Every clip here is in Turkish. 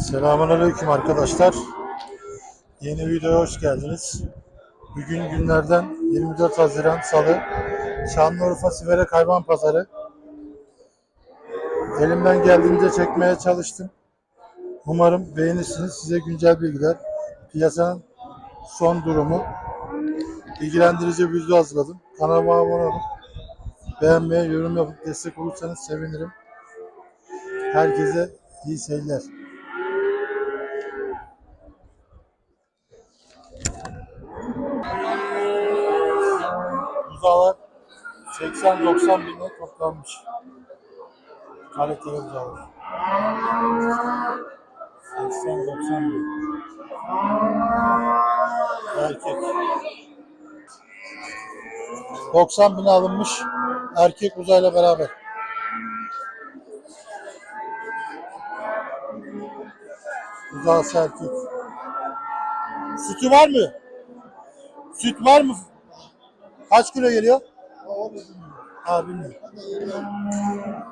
Selamünaleyküm arkadaşlar. Yeni videoya hoş geldiniz. Bugün günlerden 24 Haziran Salı. Şanlıurfa Siverek Hayvan Pazarı. Elimden geldiğince çekmeye çalıştım. Umarım beğenirsiniz. Size güncel bilgiler, piyasanın son durumu, bilgilendirici bir video hazırladım. Kanalıma abone olun. Beğenmeyi, yorum yapıp destek olursanız sevinirim. Herkese iyi seyirler. Buzağlar 80-90 bine toplanmış. Kaliteli buzağlar. 80-90 bin. Erkek. 90 bin alınmış erkek uzayla beraber. Uzağısı erkek. Sütü var mı? Süt var mı? Kaç kilo geliyor? Bilmiyorum.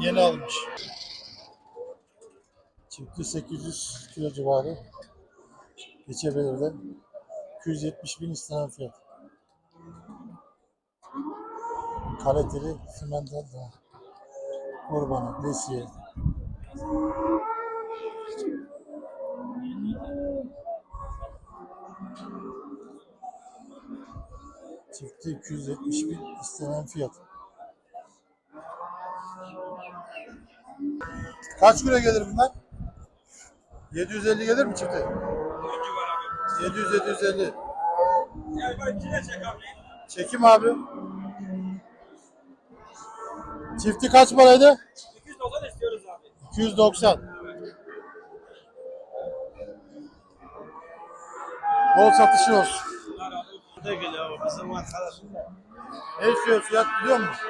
Yeni almış. Çifti 800 kilo civarı. Geçebilir de. 270 bin istenen fiyat. Kaliteli simental da. Kurbanı, besiye. Çifti 270 bin istenen fiyat. Kaç kilo gelir bunlar? 750 gelir mi çifti? 700 750. Gel bak yine çek abi. Çekim abi. Çifti kaç paraydı? 290 istiyoruz abi. 290. Bol satışı olsun. Burada geliyor abi. Bizim arkadaşım da. Ne istiyor fiyat biliyor musun?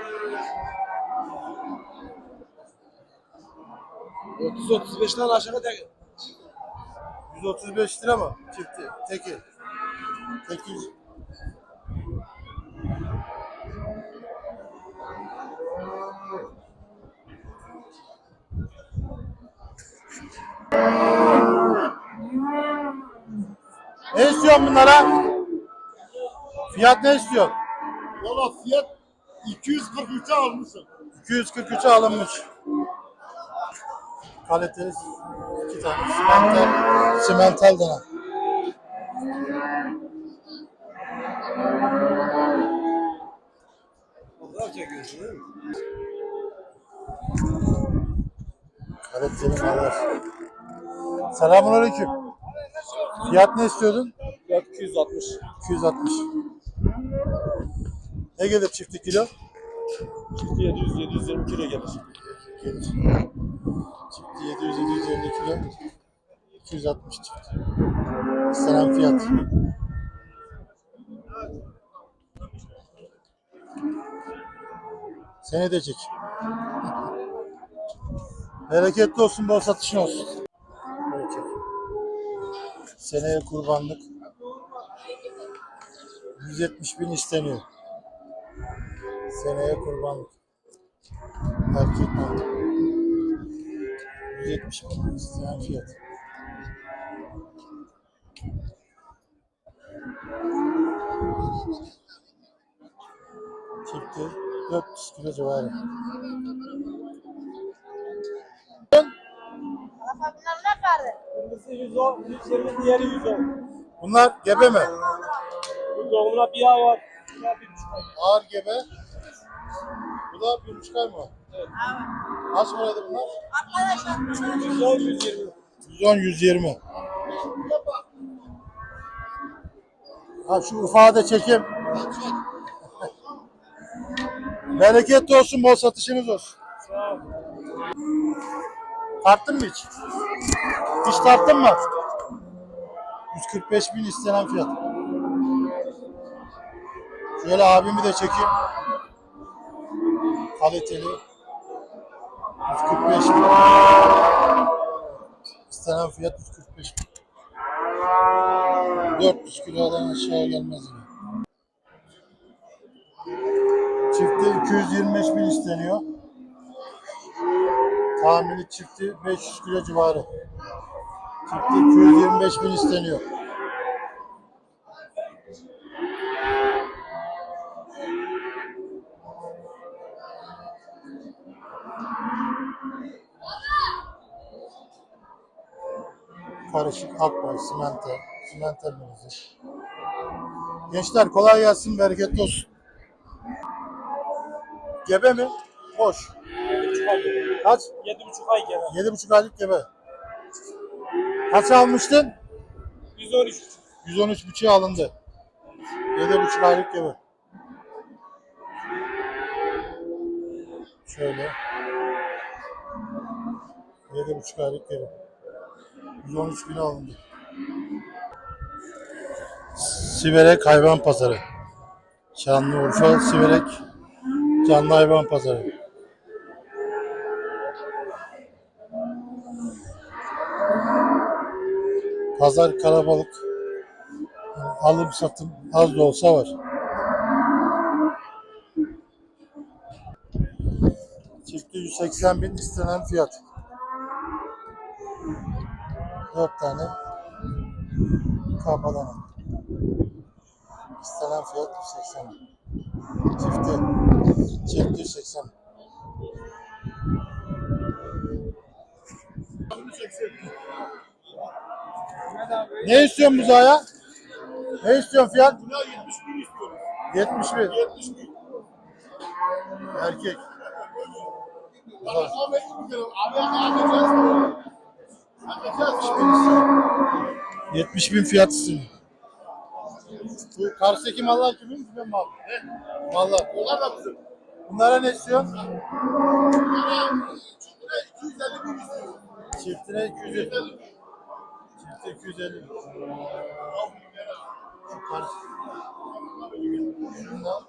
30-35'ten aşağı da 135 lira mı? Çifti. Teki. Teki. Ne istiyorsun bunlara? Fiyat ne istiyorsun? Valla fiyat 243'e almışsın. 243'e alınmış. Kaliteli iki tane simental, simental dana. Fotoğraf çekiyorsun değil mi? Kaliteli malar. Selamun aleyküm. Fiyat ne istiyordun? Fiyat 260. 260. Ne gelir çifti kilo? Çifti 700 720 kilo gelir. Gelir. Çifti 700 750 kilo. 260 çifti. İstenen fiyat. Seni de çek. Bereketli olsun, bol satışın olsun. Çek. Seneye kurbanlık 170 bin isteniyor. Seneye kurbanlık. Erkek mal. 170 bin isteyen fiyat. Çifti 400 kilo civarı. Kırmızı 110, 120 diğeri 110. Bunlar gebe mi? Bu doğumuna bir yağ var. Bir buçuk ay. Ağır gebe. Bu da bir buçuk ay mı? Evet. Kaç paraydı bunlar? 110, 120. 110 120. Ha şu ufağı da çekeyim. Bereketli olsun, bol satışınız olsun. Sağ ol. Tarttın mı hiç? Hiç tarttın mı? 145 bin istenen fiyat. Şöyle abimi de çekeyim. Kaliteli. 145 bin. İstenen fiyat 145 bin. 400 kilodan aşağı gelmez yine. Çifti 225 bin isteniyor. Tahmini çifti 500 kilo civarı. Çifti 225 bin isteniyor. Karışık akbay, simente, simente müzik. Gençler kolay gelsin, bereketli olsun. Gebe mi? Hoş. Yedi buçuk ay gebe. Kaç? Yedi buçuk ay gebe. Yedi buçuk aylık gebe. Kaç almıştın? 113 buçuk. 113 buçuğa alındı. Yedi buçuk aylık gebe. Şöyle. Yedi buçuk aylık gebe. 113 bin alındı. Siverek Hayvan Pazarı. Şanlıurfa Siverek Canlı Hayvan Pazarı. Pazar kalabalık. Alım satım az da olsa var. Çifti 180 bin istenen fiyat. 4 tane kapadana. İstenen fiyat 180 bin. Çifti, çifti 180 bin. Ne istiyorsun buzaya? Ne istiyorsun fiyat? Buna 70 bin istiyoruz. 70 bin. 70 bin. Erkek. Bana kahve gidiyorum. Abi akacağız. Akacağız. 70 bin fiyat istiyor. Bu karşıdaki mallar kimin? Kimin mal? Mallar. Onlar da bizim. Bunlara ne istiyorsun? Bana çiftine 250 bin istiyoruz. Çiftine 250. Çifte 250. Şu karşı. Şundan.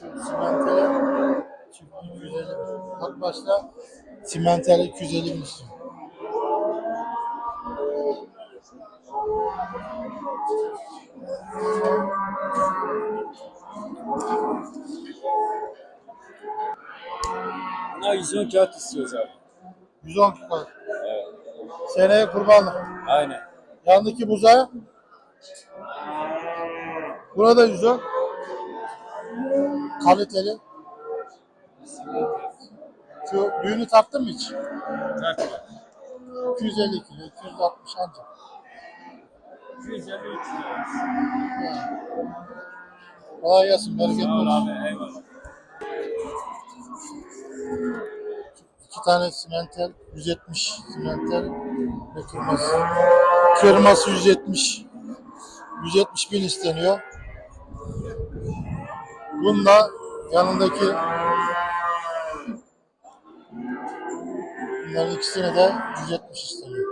Şu simenteler çifte 250. Bak başta simenteler 250 bin istiyor. Bunlar 110 kağıt istiyoruz abi. 110 kupon. Evet. Seneye kurbanlık. Aynen. Yandaki buzağı. Buna da 110. Kaliteli. Şu düğünü taktın mı hiç? Tertip. 250 kilo, 260 ancak. 253 lira. Kolay gelsin, bereketli Sağ ol olsun. abi. Eyvallah. İki tane simentel, 170 simentel ve kırması. Kırması 170. 170 bin isteniyor. Bunda yanındaki bunların ikisine de 170 isteniyor.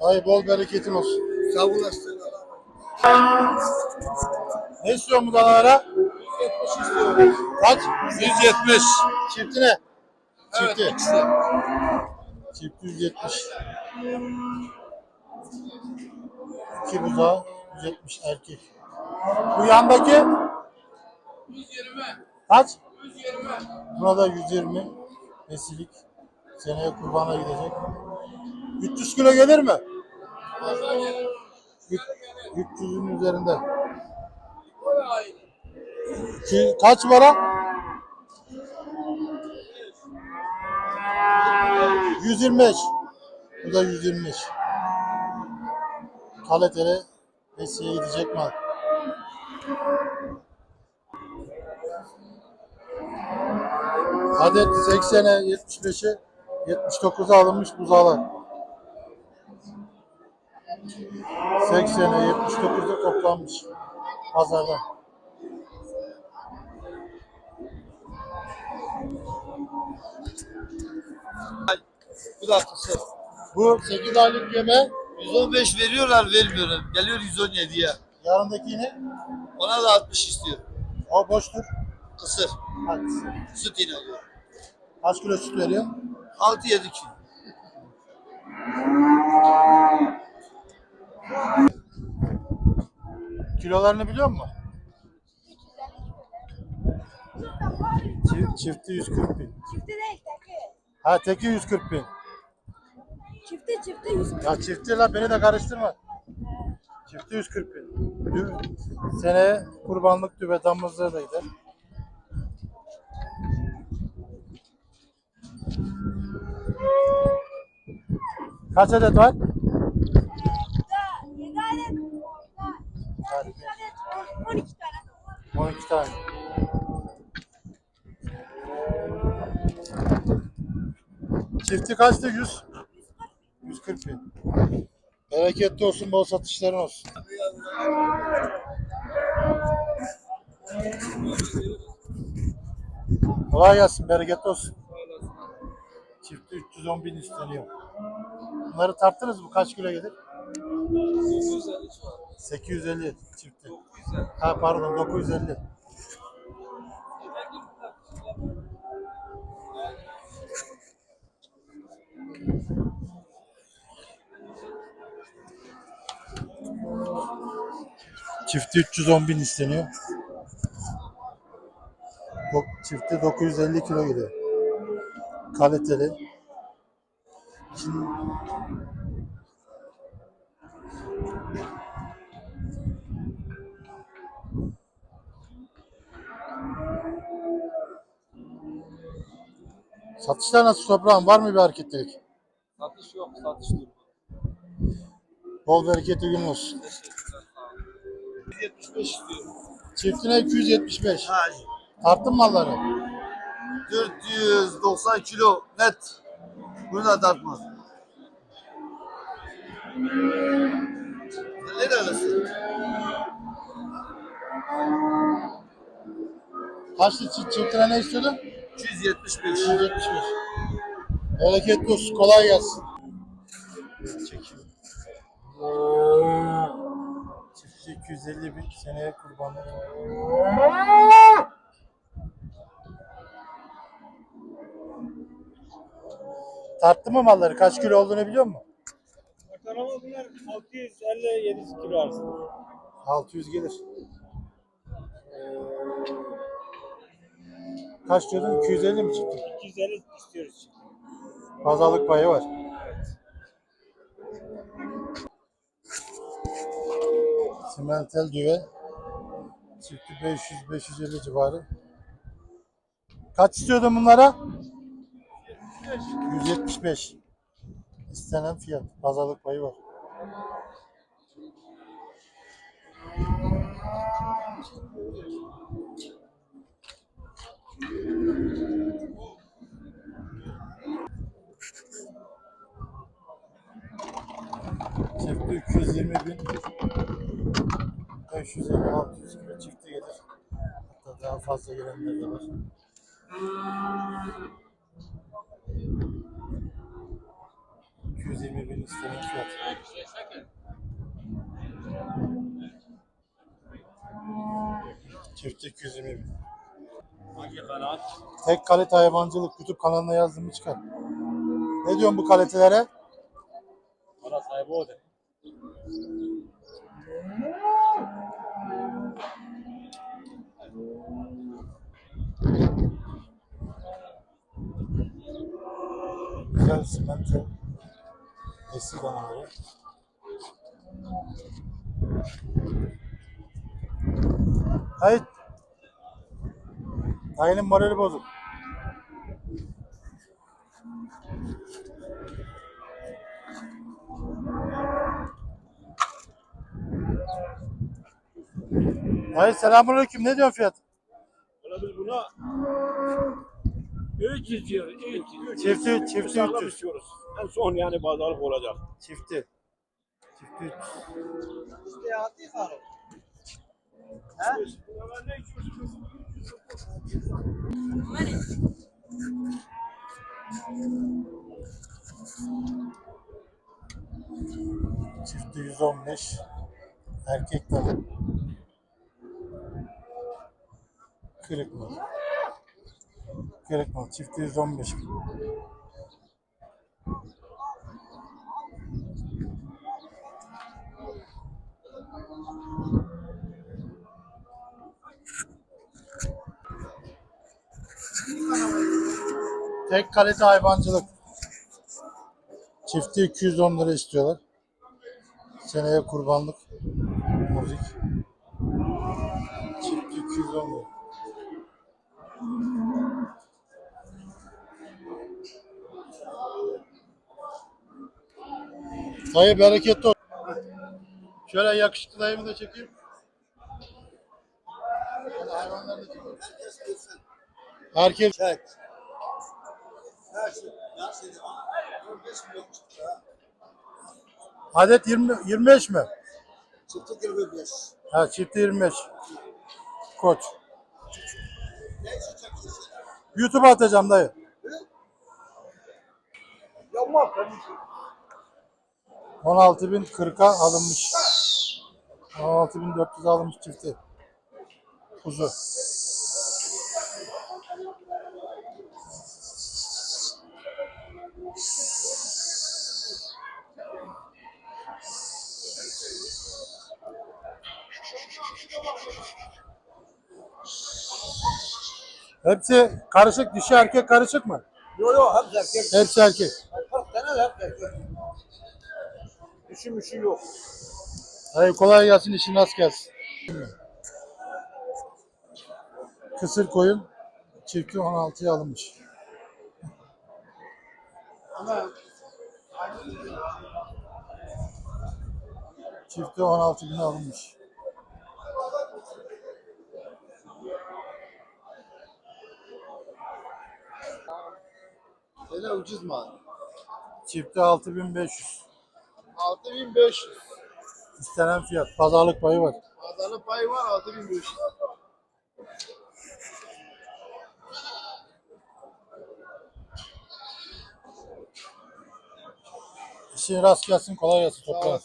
Ay bol bereketin olsun. Sağ olasın. Ne istiyorsun bu danalara? 70 istiyoruz. Kaç? 170. Çiftine. Çifti. Evet, ikisi. Çift 170. İki buzağı 170 erkek. Bu yandaki 120. kaç? 120. Buna da 120 nesilik. Seneye kurbana gidecek. 300 kilo gelir mi? Gelir. Üç- 300'ün üzerinde. Ki, kaç para? 125. Bu da 125. Kaliteli Messi'ye gidecek mal. Adet 80'e 75'e 79'a alınmış buzağlar. 80'e 79'da toplanmış pazarda. Bu da. Bu 8 aylık yeme 115 veriyorlar vermiyorlar. Geliyor 117'ye. yanındaki ne? Ona da 60 istiyor. O boştur. Kısır. Hadi. Süt inanıyor. Kaç kilo süt veriyor? 6-7 kilo. Kilolarını biliyor musun? Çi- Çifti 140 bin. Çifti değil teki. Ha teki 140 bin. Çifti çifti yüz. Ya çifti la beni de karıştırma. Çifti 140 bin. Dü- Seneye kurbanlık düve damızlığı da gider. Kaç adet var? Yedi adet. On iki tane. 12 tane. Çifti kaçtı? 100. 140 bin. Bereketli olsun, bol satışların olsun. Kolay gelsin, bereketli olsun. Çifti 310 bin isteniyor. Bunları tarttınız mı? Kaç kilo gelir? 850 çifti. Ha pardon 950. Çifti 310 bin isteniyor. Çifti 950 kilo geliyor. Kaliteli. Satışlar nasıl toprağın? Var mı bir hareketlilik? Satış yok, satış durumu. Bol bereketli gün olsun. 75 istiyorum. Çiftine 275. Ha, Tarttın malları. 490 kilo net. Bunu da tartmaz. Ne dersin? Kaçtı çi- çiftine ne istiyordun? 275. 275. Bereketli olsun. Kolay gelsin. Çekiyorum. Çiftçi 250 bin seneye kurbanlık. Tarttı mı malları? Kaç kilo olduğunu biliyor musun? Ortalama bunlar 650-700 kilo arasında. 600 gelir. Kaç diyordun? 250 mi çıktı? 250 istiyoruz. Pazarlık payı var. Simentel düve. Çifti 500-550 civarı. Kaç istiyordun bunlara? 175. İstenen fiyat. Pazarlık payı var. Çifti 220 bin. 550 600 kilo çifti gelir. Hatta daha fazla gelenler de var. ...220 bin istenen fiyat. Çifti 220 bin. Hangi kanaat? Tek kalite hayvancılık YouTube kanalına yazdım çıkar. Ne diyorsun bu kalitelere? Para sahibi o de. Güzel simente. Eski danaları. Hayır. Dayının morali bozuk. Hayır selamünaleyküm. Ne diyorsun fiyat? Biz buna 300 diyoruz. 300. Çifti, çifti Sağlam 300. istiyoruz. En son yani pazarlık olacak. Çifti. Çifti 300. Çifti 115. Erkek dana. Kırık mı? Kırık mı? Çifti 115 bin. Tek kalite hayvancılık. Çifti 210 lira istiyorlar. Seneye kurbanlık. Müzik. Çifti 210 lira. Dayı bereketli ol. Şöyle yakışıklı dayımı da çekeyim. Şöyle hayvanları da çekeyim. Herkes Çek. Her. Ya seni 15 milyon çıktı ha. adet 20 25 mi? Çıktı 25. Ha çifti 25. Koç. YouTube'a atacağım dayı. Yapma. 16.040'a alınmış. 16.400 alınmış çifti. Kuzu. Hepsi karışık, dişi erkek karışık mı? Yo yo hep erkek. Hepsi erkek. 40 tane de hep erkek. Düşü müşü yok. Hayır kolay gelsin, işin rast gelsin. Kısır koyun çifti 16'ya alınmış. Ama Çifti 16 bin alınmış. Öyle ucuz mal. Çifti 6500. 6500. İstenen fiyat. Pazarlık payı var. Pazarlık payı var 6500. İşin rast gelsin, kolay gelsin toprağa.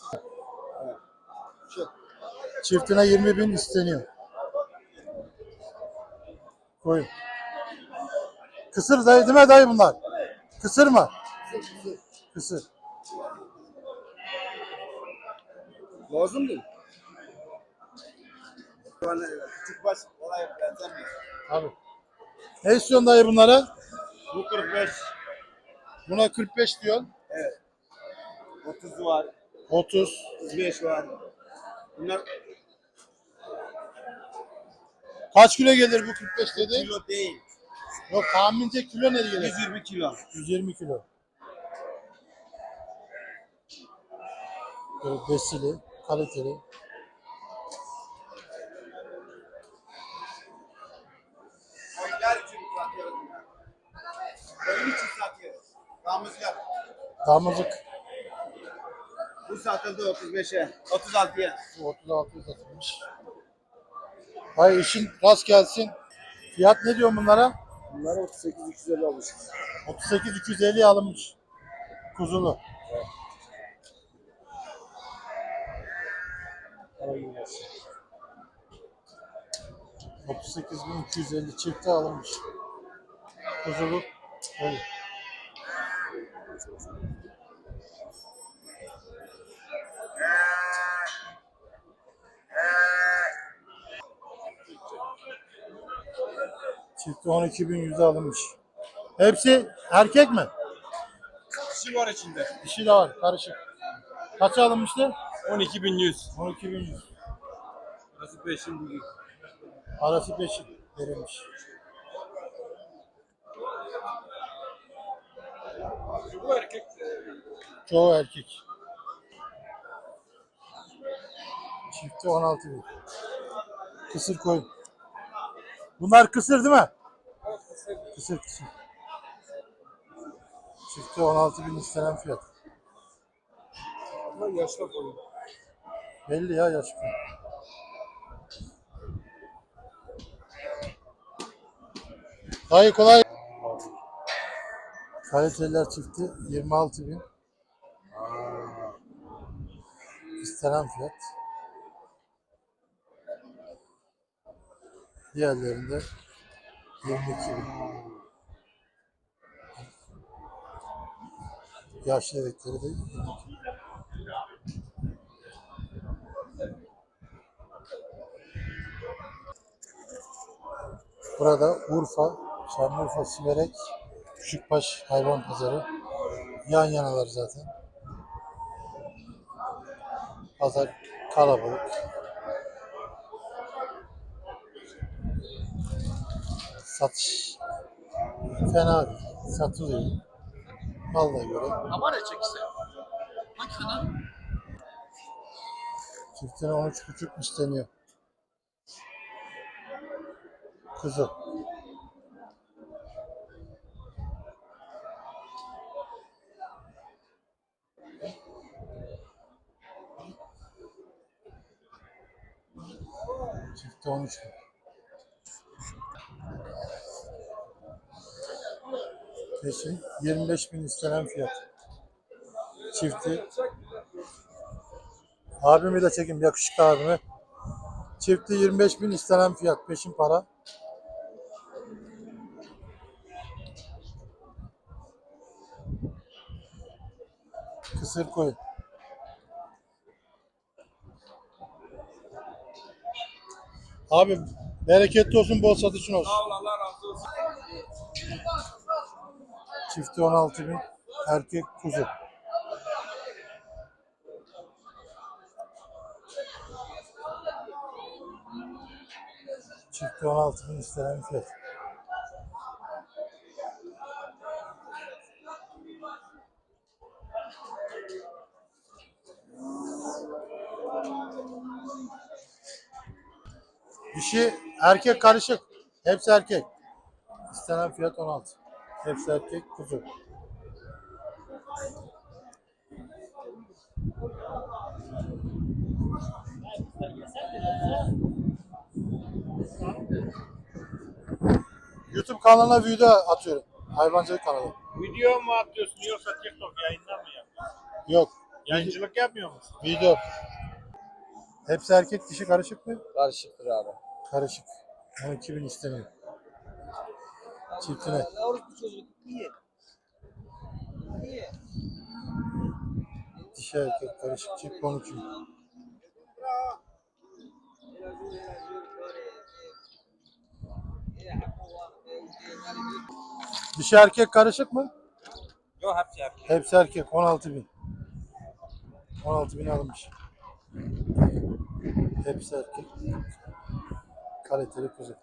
Çiftine 20 bin isteniyor. Koyun. Kısır dayı değil mi dayı bunlar? Kısır mı? Kısır. Lazım değil. Yani küçük baş olay benzemiyor. Ne istiyorsun dayı bunlara? Bu 45. Buna 45 diyorsun. 30 var. 30. 35 var. Bunlar Kaç kilo gelir bu 45 dedi? kilo değil. Yok tahmince kilo ne gelir? 120 kilo. 120 kilo. Böyle besili, kaliteli. Oyunlar için satıyoruz. Oyun için satıyoruz. Damızlık. Damızlık Bu satıldı 35'e. 36'ya. 36 satılmış. Hay işin rast gelsin. Fiyat ne diyor bunlara? Bunlar 38 250 almış. 38 250 alınmış. Kuzulu. ...38.250 çifte alınmış. Kuzulu. Öyle. Çifte 12.100'e alınmış. Hepsi erkek mi? Kişi var içinde. Dişi de var, karışık. Kaça alınmıştı? 12.100. 12.100. Nasıl peşin bugün? Arası peşin verilmiş. Bu erkek. Çoğu erkek. Çifti 16 bin. Kısır koyun. Bunlar kısır değil mi? Kısır kısır. Çifti 16 bin istenen fiyat. Ama yaşlı koyun. Belli ya yaş. Dayı kolay. Kaliteler çifti 26 bin. İstenen fiyat. Diğerlerinde 22 bin. Yaşlı bebekleri de 22 bin. Burada Urfa Şanlıurfa Siverek, Küçükbaş Hayvan Pazarı. Yan yanalar zaten. Pazar kalabalık. Satış fena değil. Satılıyor. Vallahi göre. Ama ne çekse? Hangi kanal? Çiftine 13,5 isteniyor. Kuzu. Çifte 13 bin. Peşin 25 bin istenen fiyat. Çifti Abimi de çekin yakışıklı abimi. Çifti 25 bin istenen fiyat peşin para. Kısır koyun. Abi bereketli olsun bol satışın olsun. Sağ ol Allah razı olsun. Çifti 16 bin erkek kuzu. Çifti 16 bin istenen fiyat. Dişi erkek karışık. Hepsi erkek. İstenen fiyat 16. Hepsi erkek kuzu. YouTube kanalına video atıyorum. Hayvancılık kanalı. Video mu atıyorsun yoksa TikTok yayından mı yapıyorsun? Yok. Yayıncılık yapmıyor musun? Video. Hepsi erkek dişi karışık mı? Karışıktır abi. Karışık. 12 bin isteniyor. Çiftine. Dişi erkek karışık çift 12 bin. Dişi erkek karışık mı? Yok hepsi erkek. Hepsi erkek 16 bin. 16 bin alınmış. Hepsi erkek. Kaliteli kuzu.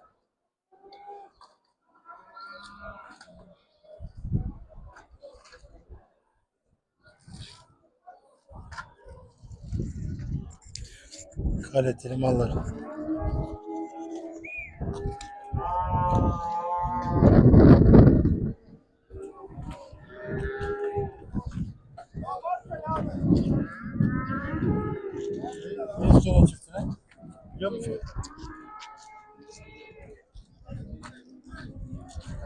Kaliteli mallar. Ne istiyorsun çiftine? Biliyor musun?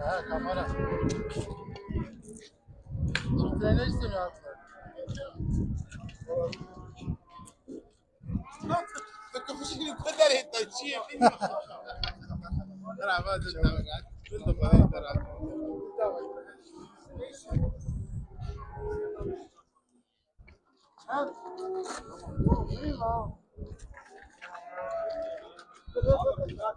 Ha kamera. Sen ne istiyorsun altına? Kafasını yukarıdan etten çiğe bilmiyorum. Bravo, dur da bak. Dur da bak. Dur da Ha? İyi lan. Dur da bak.